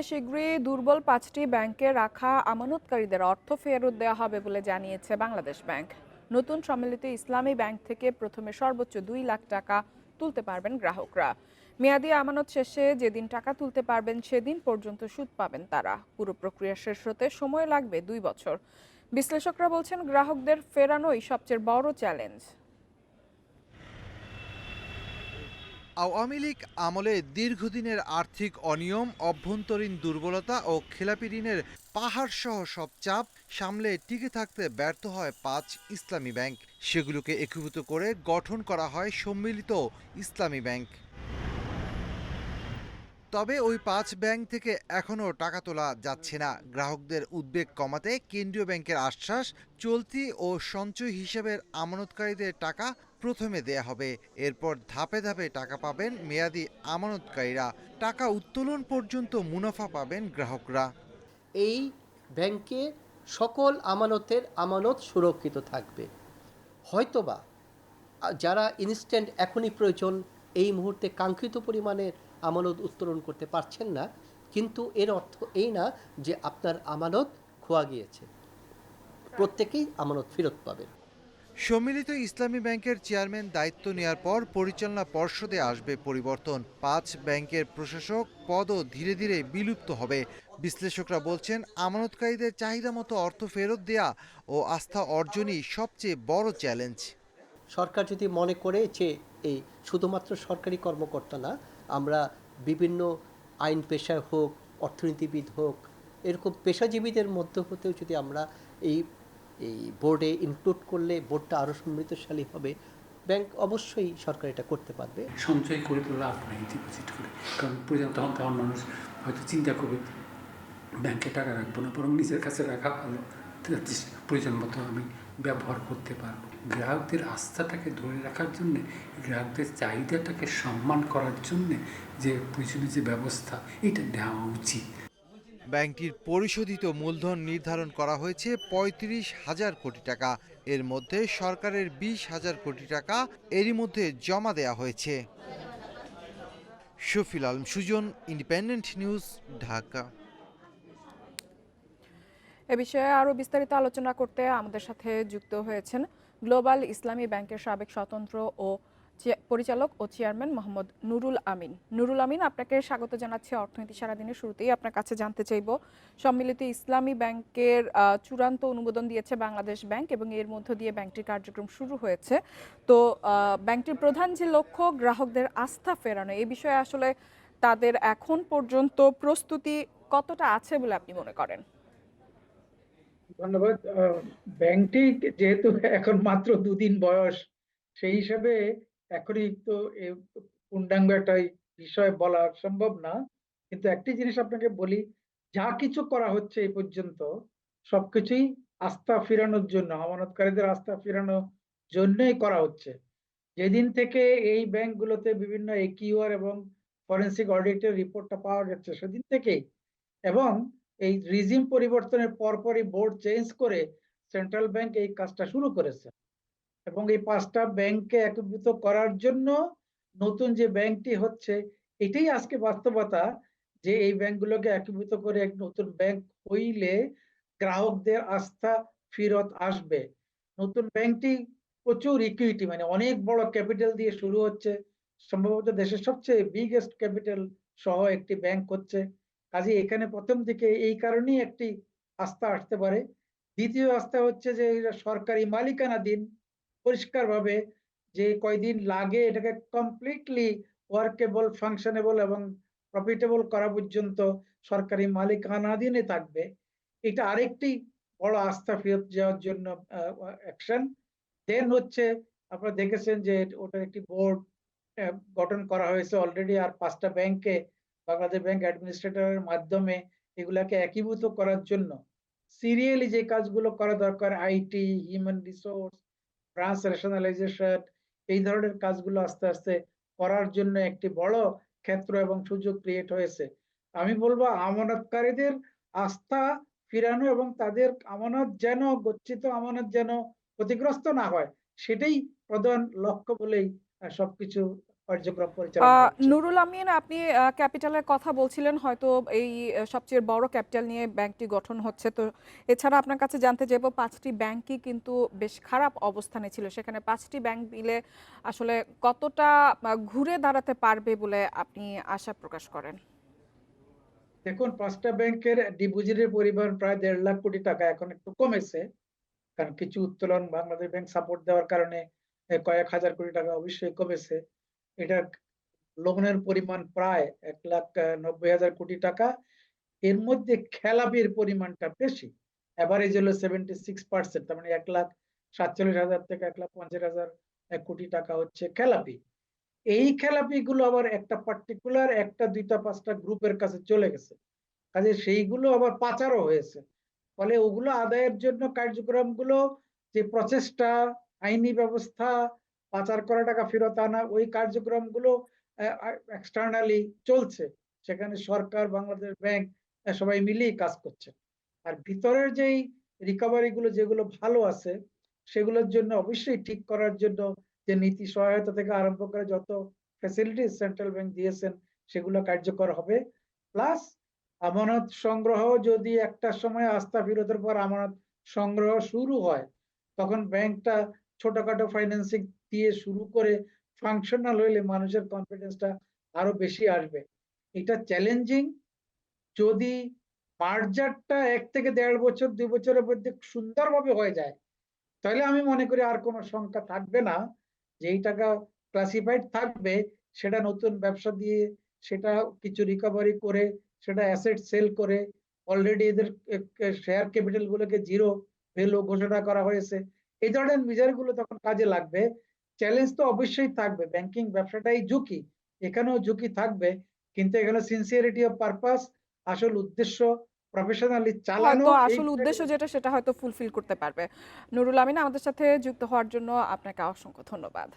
শীঘ্রই দুর্বল পাঁচটি ব্যাংকে রাখা আমানতকারীদের অর্থ ফেরত দেওয়া হবে বলে জানিয়েছে বাংলাদেশ ব্যাংক। নতুন সম্মিলিত ইসলামী ব্যাংক থেকে প্রথমে সর্বোচ্চ দুই লাখ টাকা তুলতে পারবেন গ্রাহকরা। মেয়াদি আমানত শেষে যেদিন টাকা তুলতে পারবেন, সেদিন পর্যন্ত সুদ পাবেন তারা। পুরো প্রক্রিয়া শেষ হতে সময় লাগবে দুই বছর। বিশ্লেষকরা বলছেন, গ্রাহকদের ফেরানোই সবচেয়ে বড় চ্যালেঞ্জ। আওয়ামী লীগ আমলে দীর্ঘদিনের আর্থিক অনিয়ম, অভ্যন্তরীণ দুর্বলতা ও খেলাপি ঋণের পাহাড় সহ সব চাপ সামলে টিকে থাকতে ব্যর্থ হয় পাঁচ ইসলামী ব্যাংক। সেগুলোকে একীভূত করে গঠন করা হয় সম্মিলিত ইসলামী ব্যাংক। তবে ওই পাঁচ ব্যাংক থেকে এখনও টাকা তোলা যাচ্ছে না। গ্রাহকদের উদ্বেগ কমাতে কেন্দ্রীয় ব্যাংকের আশ্বাস, চলতি ও সঞ্চয় হিসেবের আমানতকারীদের টাকা প্রথমে দেয়া হবে। এরপর ধাপে ধাপে টাকা পাবেন মেয়াদি আমানতকারীরা। টাকা উত্তোলন পর্যন্ত মুনাফা পাবেন গ্রাহকরা। এই ব্যাংকে সকল আমানতের আমানত সুরক্ষিত থাকবে। হয়তোবা যারা ইনস্ট্যান্ট এখনই প্রয়োজন এই মুহূর্তে কাঙ্ক্ষিত পরিমাণের আমানত উত্তোলন করতে পারছেন না, কিন্তু এর অর্থ এই না যে আপনার আমানত খোয়া গিয়েছে। প্রত্যেকেই আমানত ফেরত পাবেন। সম্মিলিত ইসলামী ব্যাংকের চেয়ারম্যান দায়িত্ব নেওয়ার পর পরিচালনা পর্ষদে আসবে পরিবর্তন। পাঁচ ব্যাংকের প্রশাসক পদও ধীরে ধীরে বিলুপ্ত হবে। বিশ্লেষকরা বলছেন, আমানতকারীদের চাহিদা মতো অর্থ ফেরত দেয়া ও আস্থা অর্জনই সবচেয়ে বড় চ্যালেঞ্জ। সরকার যদি মনে করে যে এই শুধুমাত্র সরকারি কর্মকর্তা না, আমরা বিভিন্ন আইন পেশায় হোক, অর্থনীতিবিদ হোক, এরকম পেশাজীবীদের মধ্য হতেও যদি আমরা এই এই বোর্ডে ইনক্লুড করলে বোর্ডটা আরও সমৃদ্ধশালী হবে। ব্যাংক অবশ্যই সরকার এটা করতে পারবে। সঞ্চয় করে তো লাভ নেই ডিপোজিট করে। কারণ প্রয়োজন তখন তখন মানুষ হয়তো চিন্তা করবে ব্যাংকে টাকা রাখব না, বরং নিজের কাছে রাখা ভালো। প্রয়োজন মতো আমি ব্যবহার করতে পারব। গ্রাহকদের আস্থাটাকে ধরে রাখার জন্যে, গ্রাহকদের চাহিদাটাকে সম্মান করার জন্যে যে প্রয়োজনীয় যে ব্যবস্থা, এটা নেওয়া উচিত। ব্যাংকটির পরিশোধিত মূলধন নির্ধারণ করা হয়েছে পঁয়ত্রিশ হাজার কোটি টাকা। এর মধ্যে সরকারের বিশ হাজার কোটি টাকা এরই মধ্যে জমা দেয়া হয়েছে। Shafil Alam Sujan, independent news, Dhaka. এ বিষয়ে আরও বিস্তারিত আলোচনা করতে আমাদের সাথে যুক্ত হয়েছেন গ্লোবাল ইসলামী ব্যাংকের সাবেক স্বতন্ত্র ও পরিচালক ও চেয়ারম্যান মোহাম্মদ নুরুল আমিন। নুরুল আমিন, আপনাকে স্বাগত জানাচ্ছি অর্থনীতি সারাদিনের শুরুতেই। আপনার কাছে জানতে চাইব, সম্মিলিত ইসলামী ব্যাংকের চূড়ান্ত অনুমোদন দিয়েছে বাংলাদেশ ব্যাংক এবং এর মধ্য দিয়ে ব্যাংকটির কার্যক্রম শুরু হয়েছে। তো ব্যাংকটির প্রধান যে লক্ষ্য, গ্রাহকদের আস্থা ফেরানো এই বিষয়ে আসলে তাদের এখন পর্যন্ত প্রস্তুতি কতটা আছে বলে আপনি মনে করেন? ধন্যবাদ। ব্যাংকটি যেহেতু এখন মাত্র দুদিন বয়স, সেই হিসাবে এখনই তো পূর্ণাঙ্গ একটা বিষয় বলা সম্ভব না। কিন্তু একটি জিনিস আপনাকে বলি, যা কিছু করা হচ্ছে এই পর্যন্ত, সবকিছুই আস্থা ফেরানোর জন্য, আমানতকারীদের আস্থা ফেরানোর জন্যই করা হচ্ছে। যেদিন থেকে এই ব্যাংকগুলোতে বিভিন্ন একিউআর এবং ফরেন্সিক অডিটের রিপোর্টটা পাওয়া যাচ্ছে সেদিন থেকেই। এবং এই রিজিম পরিবর্তনের পরপরই বোর্ড চেঞ্জ করে সেন্ট্রাল ব্যাংক এই কাজটা শুরু করেছে। এবং এই পাঁচটা ব্যাংককে একীভূত করার জন্য নতুন যে ব্যাংকটি হচ্ছে, এটাই আজকে বাস্তবতা যে এই ব্যাংকগুলোকে একীভূত করে এক নতুন ব্যাংক হইলে গ্রাহকদের আস্থা ফেরত আসবে। নতুন ব্যাংকটি প্রচুর ইকুইটি মানে অনেক বড় ক্যাপিটাল দিয়ে শুরু হচ্ছে। সম্ভবত দেশের সবচেয়ে বিগেস্ট ক্যাপিটাল সহ একটি ব্যাংক হচ্ছে। কাজে এখানে প্রথম দিকে এই কারণেই একটি আস্থা আসতে পারে। দ্বিতীয় আস্থা হচ্ছে যে সরকারি মালিকানাধীন পরিষ্কারভাবে যে কয়দিন লাগে এটাকে কমপ্লিটলি ওয়ার্কেবল ফাংশনেবল এবং প্রফিটেবল করা পর্যন্ত সরকারি মালিকানাধীনে থাকবে। এটা আরেকটি বড় আস্থা ফেরত যাওয়ার জন্য অ্যাকশন দেন হচ্ছে আপনারা দেখেছেন যে ওটার একটি বোর্ড গঠন করা হয়েছে অলরেডি আর পাঁচটা ব্যাংকে বাংলাদেশ ব্যাংক অ্যাডমিনিস্ট্রেটরের মাধ্যমে এগুলাকে একীভূত করার জন্য। সিরিয়ালি যে কাজগুলো করা দরকার IT human resource branch rationalisation এই ধরনের কাজগুলো আস্তে আস্তে করার জন্য একটি বড় ক্ষেত্র এবং সুযোগ ক্রিয়েট হয়েছে। আমি বলব, আমানতকারীদের আস্থা ফিরানো এবং তাদের আমানত যেন, গচ্ছিত আমানত যেন ক্ষতিগ্রস্ত না হয়, সেটাই প্রধান লক্ষ্য বলেই সবকিছু কার্যক্রম পরিচালনা নুরুল আমিন আপনি ক্যাপিটালের কথা বলছিলেন হয়তো এই সবচেয়ে বড় ক্যাপিটাল নিয়ে ব্যাংকটি গঠন হচ্ছে। তো এছাড়া আপনার কাছে জানতে চাইব পাঁচটি ব্যাংকই কিন্তু বেশ খারাপ অবস্থানে ছিল। সেখানে পাঁচটি ব্যাংক মিলে আসলে কতটা ঘুরে দাঁড়াতে পারবে বলে আপনি আশা প্রকাশ করেন? দেখুন পাঁচটা ব্যাংকের ডিপোজিটের পরিমাণ প্রায় দেড় লাখ কোটি টাকা এখন একটু কমেছে। কারণ কিছু উত্তোলন বাংলাদেশ ব্যাংক সাপোর্ট দেওয়ার কারণে কয়েক হাজার কোটি টাকা অবশ্যই কমেছে। এটা লোনের পরিমাণ প্রায় এক লাখ নব্বই হাজার কোটি টাকা। এর মধ্যে খেলাপির পরিমাণটা বেশি। অ্যাভারেজ হলো সেভেন্টি সিক্স পার্সেন্ট তার মানে এক লাখ সাতচল্লিশ হাজার থেকে এক লাখ পঞ্চাশ হাজার আহ, কোটি টাকা হচ্ছে খেলাপি। এই খেলাপি গুলো আবার একটা পার্টিকুলার একটা দুইটা পাঁচটা গ্রুপের কাছে চলে গেছে। কাজে সেইগুলো আবার পাচারও হয়েছে। ফলে ওগুলো আদায়ের জন্য কার্যক্রমগুলো যে প্রচেষ্টা আইনি ব্যবস্থা পাচার করা টাকা ফেরত আনা, ওই কার্যক্রমগুলো এক্সটার্নালি চলছে। সেখানে সরকার, বাংলাদেশ ব্যাংক সবাই মিলেই কাজ করছে। আর ভিতরের যেই রিকভারি গুলো যেগুলো ভালো আছে, সেগুলোর জন্য অবশ্যই ঠিক করার জন্য যে নীতি সহায়তা থেকে আরম্ভ করে যত ফ্যাসিলিটি সেন্ট্রাল ব্যাংক দিয়েছেন, সেগুলো কার্যকর হবে। প্লাস আমানত সংগ্রহ যদি একটা সময় আস্থা ফেরতের পর আমানত সংগ্রহ শুরু হয়, তখন ব্যাংকটা ছোটখাটো ফাইন্যান্সিং দিয়ে শুরু করে ফাংশনাল হইলে মানুষের কনফিডেন্সটা আরও বেশি আসবে। এটা চ্যালেঞ্জিং যদি মার্জারটা এক থেকে দেড় বছর, দুই বছরের মধ্যে সুন্দরভাবে হয়ে যায়, তাহলে আমি মনে করি আর কোনো শঙ্কা থাকবে না যে এই টাকা ক্লাসিফাইড থাকবে, সেটা নতুন ব্যবসা দিয়ে, সেটা কিছু রিকভারি করে, সেটা অ্যাসেট সেল করে অলরেডি এদের শেয়ার ক্যাপিটাল গুলোকে জিরো ভ্যালু ঘোষণা করা হয়েছে, এই ধরনের মেজারগুলো তখন কাজে লাগবে। চ্যালেঞ্জ তো অবশ্যই থাকবে। ব্যাংকিং ব্যবসাটাই ঝুঁকি এখানেও ঝুঁকি থাকবে কিন্তু এখানে সিনসিয়ারিটি অফ পারপাস আসল উদ্দেশ্য প্রফেশনালি চালানো আসল উদ্দেশ্য যেটা সেটা হয়তো ফুলফিল করতে পারবে। নুরুল আমিন আমাদের সাথে যুক্ত হওয়ার জন্য আপনাকে অসংখ্য ধন্যবাদ।